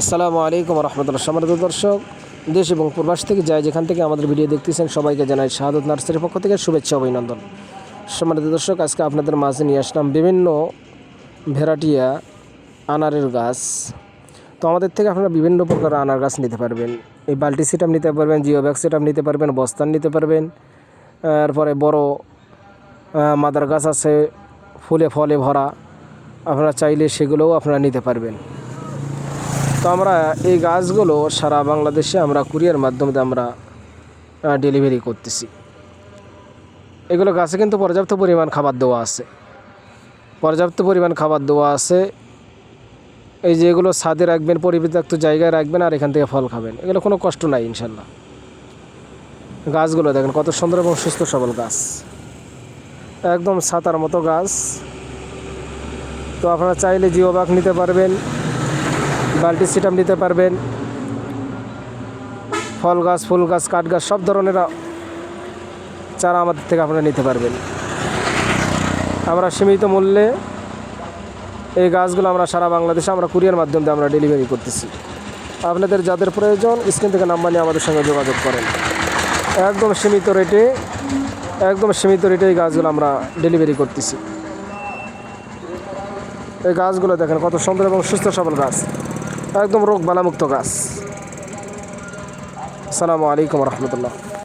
আসসালামু আলাইকুম রহমতুল্লাহ। সম্মানিত দর্শক, দেশ এবং প্রবাস থেকে যায় যেখান থেকে আমাদের ভিডিও দেখতেছেন, সবাইকে জানাই শাহাদত নার্সারির পক্ষ থেকে শুভেচ্ছা অভিনন্দন। সম্মানিত দর্শক, আজকে আপনাদের মাঝে নিয়ে আসলাম বিভিন্ন ভ্যারাইটিয়া আনারের গাছ। তো আমাদের থেকে আপনারা বিভিন্ন প্রকার আনার গাছ নিতে পারবেন। এই বাল্টি সিটাম নিতে পারবেন জিও ব্যাগ সিটাম নিতে পারবেন বস্তান নিতে পারবেন। তারপরে বড় মাদার গাছ আছে, ফুলে ফলে ভরা। আপনারা চাইলে সেগুলোও আপনারা নিতে পারবেন। তো আমরা এই গাছগুলো সারা বাংলাদেশে আমরা কুরিয়ার মাধ্যমে আমরা ডেলিভারি করতেছি। এগুলো গাছে কিন্তু পর্যাপ্ত পরিমাণ খাবার দেওয়া আছে। পর্যাপ্ত পরিমাণ খাবার দেওয়া আছে। এই যে এগুলো ছাদে রাখবেন পরিবেশাক্ত জায়গায় রাখবেন আর এখান থেকে ফল খাবেন। এগুলো কোনো কষ্ট নাই ইনশাল্লাহ গাছগুলো দেখেন, কত সুন্দর এবং সুস্থ সবল গাছ। একদম ছাতার মতো গাছ। তো আপনারা চাইলে জিও বাগ নিতে পারবেন। বাল্টি সিটাম নিতে পারবেন। ফল গাছ, ফুল গাছ, কাঠ গাছ, সব ধরনের চারা আমাদের থেকে আপনারা নিতে পারবেন। আমরা সীমিত মূল্যে এই গাছগুলো আমরা সারা বাংলাদেশে আমরা কুরিয়ার মাধ্যম দিয়ে আমরা ডেলিভারি করতেছি। আপনাদের যাদের প্রয়োজন, স্ক্রিন থেকে নাম্বার নিয়ে আমাদের সঙ্গে যোগাযোগ করেন। একদম সীমিত রেটে, একদম সীমিত রেটে এই গাছগুলো আমরা ডেলিভারি করতেছি। এই গাছগুলো দেখেন কত সুন্দর এবং সুস্থ সবল গাছ। একদম রোগ বালামুক্ত গাছ। আসসালামু আলাইকুম রহমতুল্লাহ।